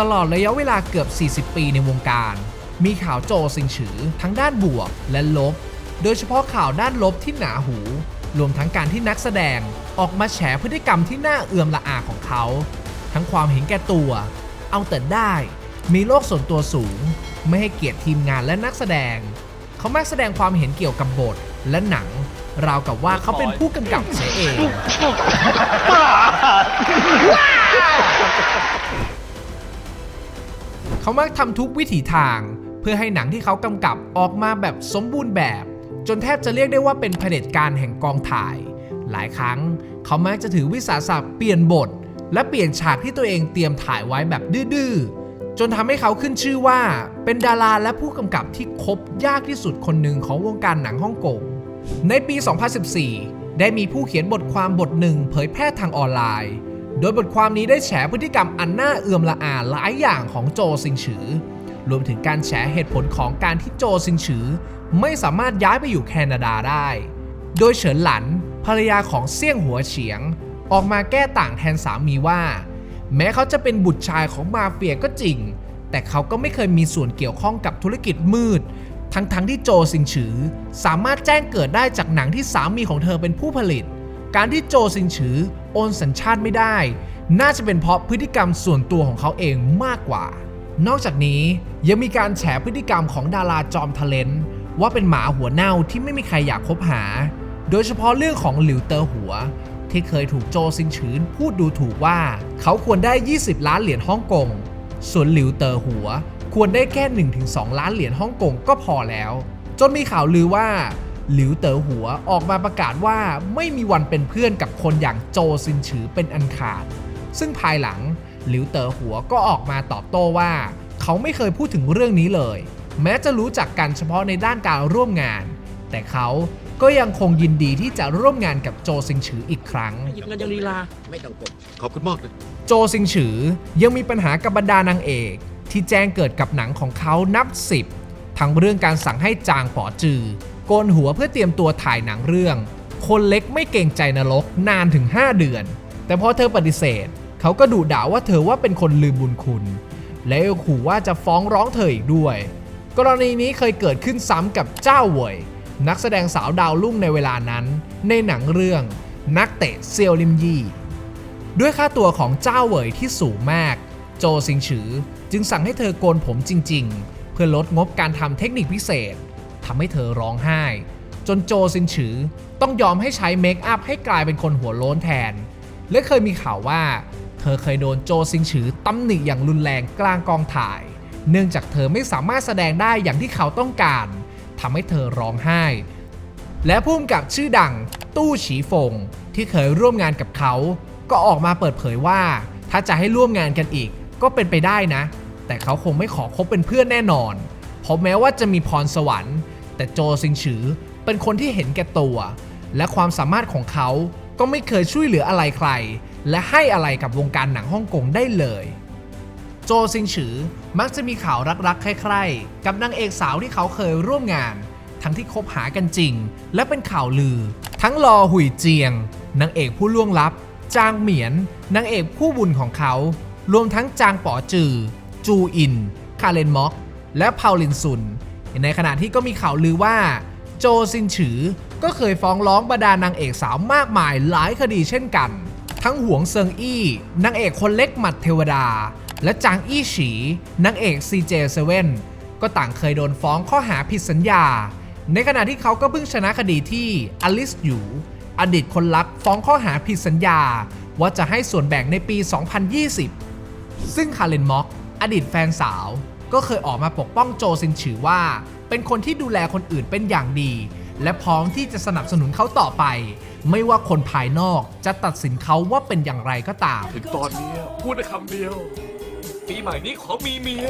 ตลอดระยะเวลาเกือบ 40 ปีในวงการ มีข่าวโจซิงฉือทั้งด้านบวกและลบ โดยเฉพาะข่าวด้านลบที่หนาหู รวมทั้งการที่นักแสดงออกมาแฉพฤติกรรมที่น่าเอือมละอาของเขา ทั้งความเห็นแก่ตัว เอาแต่ได้ มีโลกส่วนตัวสูง ไม่ให้เกียรติทีมงานและนักแสดง เขามักแสดงความเห็นเกี่ยวกับบทและหนัง ราวกับว่าเขาเป็นผู้กำกับเสียเอง เขามักทำทุกวิถีทาง เพื่อให้หนังที่เขากำกับออกมาแบบสมบูรณ์แบบ จนแทบจะเรียกได้ว่าเป็นเผด็จการแห่งกองถ่าย หลายครั้ง เขามักจะถือวิสาสะเปลี่ยนบท และเปลี่ยนฉากที่ตัวเองเตรียมถ่ายไว้แบบดื้อๆจนทำให้เขาขึ้นชื่อว่า เป็นดาราและผู้กำกับที่คบยากที่สุดคนหนึ่งของวงการหนังฮ่องกง ในปี 2014 ได้มีผู้เขียนบทความบทหนึ่งเผยแพร่ทางออนไลน์ โดยบทความนี้ได้แฉพฤติกรรมอันน่าเอื่อมละอาหลายอย่างของโจซิงฉือ รวมถึงการแฉเหตุผลของการที่โจซิงฉือ ไม่สามารถย้ายไปอยู่แคนาดาได้ โดยเฉินหลันภรรยาของเซี่ยงหัวเฉียง ออกมาแก้ต่างแทนสามีว่า แม้เขาจะเป็นบุตรชายของมาเฟียก็จริง แต่เขาก็ไม่เคยมีส่วนเกี่ยวข้องกับธุรกิจมืด ทั้งๆทที่โจซิงฉือ สามารถแจ้งเกิดได้จากหนังที่สามีของเธอเป็นผู้ผลิต การที่โจซิงฉือโอนสัญชาติไม่ได้ น่าจะเป็นเพราะพฤติกรรมส่วนตัวของเขาเองมากกว่า นอกจากนี้ยังมีการแฉพฤติกรรมของดาราจอมทะเลนว่าเป็นหมาหัวเน่าที่ไม่มีใครอยากคบหา โดยเฉพาะเรื่องของหลิวเตอหัว ที่เคยถูกโจซิงฉืนพูดดูถูกว่า เขาควรได้ 20 ล้านเหรียญฮ่องกง ส่วนหลิวเตอหัว ควรได้แค่ 1-2 ล้านเหรียญฮ่องกงก็พอแล้ว จนมีข่าวลือว่า หลิวเต๋อหัวออกมาประกาศว่าไม่มีวันเป็นเพื่อนกับคนอย่างโจซินฉือเป็นอันขาด ซึ่งภายหลังหลิวเต๋อหัวก็ออกมาตอบโต้ว่า เขาไม่เคยพูดถึงเรื่องนี้เลย แม้จะรู้จักกันเฉพาะในด้านการร่วมงาน แต่เขาก็ยังคงยินดีที่จะร่วมงานกับโจซิงฉืออีกครั้ง หยิบเงินยังลีลา ไม่ต้องกดขอบคุณมากนะโจซิงฉือยังมีปัญหากับบรรดานางเอก ที่แจ้งเกิดกับหนังของเขานับสิบทั้งเรื่องการสั่งให้จางป๋อจือ โกนหัวเพื่อเตรียมตัวถ่ายหนังเรื่อง คนเล็กไม่เกรงใจนรกนานถึง 5 เดือน แต่พอเธอปฏิเสธ เขาก็ดุด่าว่าเธอว่าเป็นคนลืมบุญคุณ และขู่ว่าจะฟ้องร้องเธออีกด้วย กรณีนี้เคยเกิดขึ้นซ้ำกับเจ้าเวยนักแสดงสาวดาวรุ่งในเวลานั้น ในหนังเรื่อง นักเตะเซียวลิมยี่ด้วยค่าตัวของเจ้าเวยที่สูงมาก โจซิงฉือจึงสั่งให้เธอโกนผมจริง ๆ เพื่อลดงบการทำเทคนิคพิเศษ ทำให้เธอร้องไห้ จนโจซิงฉือต้องยอมให้ใช้เมคอัพให้กลายเป็นคนหัวโล้นแทน และเคยมีข่าวว่า เธอเคยโดนโจซิงฉือตำหนิอย่างรุนแรงกลางกองถ่าย เนื่องจากเธอไม่สามารถแสดงได้อย่างที่เขาต้องการทำให้เธอร้องไห้ และผู้กำกับชื่อดังตู้ฉีฟงที่เคยร่วมงานกับเขา ก็ออกมาเปิดเผยว่า ถ้าจะให้ร่วมงานกันอีกก็เป็นไปได้นะ แต่เขาคงไม่ขอคบเป็นเพื่อนแน่นอนเพราะแม้ว่าจะมีพรสวรรค์ แต่โจซิงฉือเป็นคนที่เห็นแก่ตัว และความสามารถของเขาก็ไม่เคยช่วยเหลืออะไรใคร และให้อะไรกับวงการหนังฮ่องกงได้เลย โจซิงฉือมักจะมีข่าวรักๆ ใคร่ๆ กับนางเอกสาวที่เขาเคยร่วมงาน ทั้งที่คบหากันจริง และเป็นข่าวลือ ทั้งลอหุยเจียงนางเอกผู้ล่วงลับ จางเหมียนนางเอกผู้บุญของเขา รวมทั้งจางป๋อจือ จูอิน คาเลนม็อก และพาวลินซุน ในขณะที่ก็มีข่าวลือว่าโจซินฉือก็เคยฟ้องร้องบรรดานางเอกสาวมากมายหลายคดีเช่นกัน ทั้งหวงเซิงอี้นางเอกคนเล็กหมัดเทวดา และจางอี้ฉีนางเอก CJ7 ก็ต่างเคยโดนฟ้องข้อหาผิดสัญญา ในขณะที่เขาก็เพิ่งชนะคดีที่อลิสอยู่ อดีตคนรักฟ้องข้อหาผิดสัญญา ว่าจะให้ส่วนแบ่งในปี 2020 ซึ่งคาร์เลนม็อก อดีตแฟนสาว ก็เคยออกมาปกป้องโจซินฉือว่า เป็นคนที่ดูแลคนอื่นเป็นอย่างดี และพร้อมที่จะสนับสนุนเขาต่อไป ไม่ว่าคนภายนอกจะตัดสินเขาว่าเป็นอย่างไรก็ตาม ถึงตอนนี้พูดได้คำเดียว ปีใหม่นี้ขอมีเมีย